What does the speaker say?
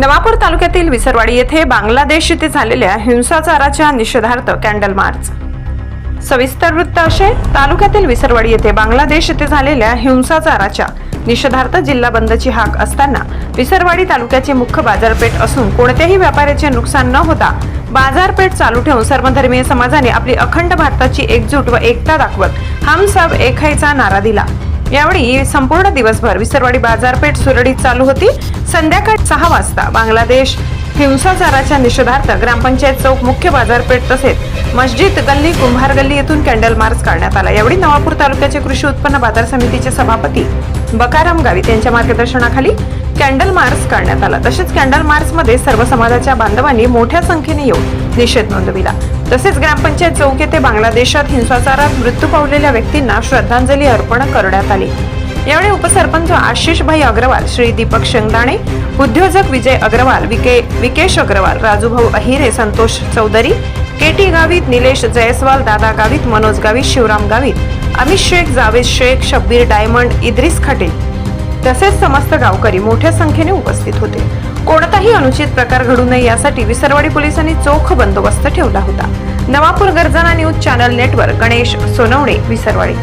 नवापूर तालुक्यातील विसरवाडी येथे बांगलादेश येथे झालेल्या हिंसाचाराच्या निषेधार्थ कॅन्डल मार्च. सविस्तर वृत्त असे तालुक्यातील विसरवाडी येथे बांगलादेश येथे झालेल्या हिंसाचाराच्या निषेधार्थ जिल्हा बंदची हाक असताना विसरवाडी तालुक्याची मुख्य बाजारपेठ असून कोणत्याही व्यापाऱ्याचे नुकसान न होता बाजारपेठ चालू ठेवून सर्वधर्मीय समाजाने आपली अखंड भारताची एकजूट व एकता दाखवत हम सब एक नारा दिला. यावेळी संपूर्ण दिवसभर विसरवाडी बाजारपेठ सुरळीत चालू होती. संध्याकाळी सहा वाजता बांगलादेश हिंसाचाराच्या निषेधार्थ ग्रामपंचायत चौक मुख्य बाजारपेठ तसेच मस्जिद गल्ली कुंभार गल्ली येथून कॅन्डल मार्च काढण्यात आला. यावेळी नवापूर तालुक्याचे कृषी उत्पन्न बाजार समितीचे सभापती बकाराम गावित यांच्या मार्गदर्शनाखाली कॅन्डल मार्च काढण्यात आला. तसेच कॅन्डल मार्च मध्ये सर्व समाजाच्या बांधवांनी मोठ्या संख्येने येऊन निषेध नोंदविला. तसेच ग्रामपंचायत चौक येथे बांगलादेशात हिंसाचारात मृत्यू पावलेल्या व्यक्तींना श्रद्धांजली अर्पण करण्यात आली. यावेळी उपसरपंच आशिष भाई अग्रवाल श्री दीपक शेंगदाणे उद्योजक विजय अग्रवाल विके Vikesh Agrawal Rajubhau Ahire Santosh Chaudhari K T Gavit Nilesh Jaiswal Dada Gavit Manoj Gavit Shivram Gavit. Amit Shaikh Javed Shaikh Shabbir Diamond Idris Khate तसेच समस्त गावकरी मोठ्या संख्येने उपस्थित होते. कोणताही अनुचित प्रकार घडू नये यासाठी विसरवाडी पोलिसांनी चोख बंदोबस्त ठेवला होता. Navapur Garjana news channel network Ganesh Sonawane Visarwadi.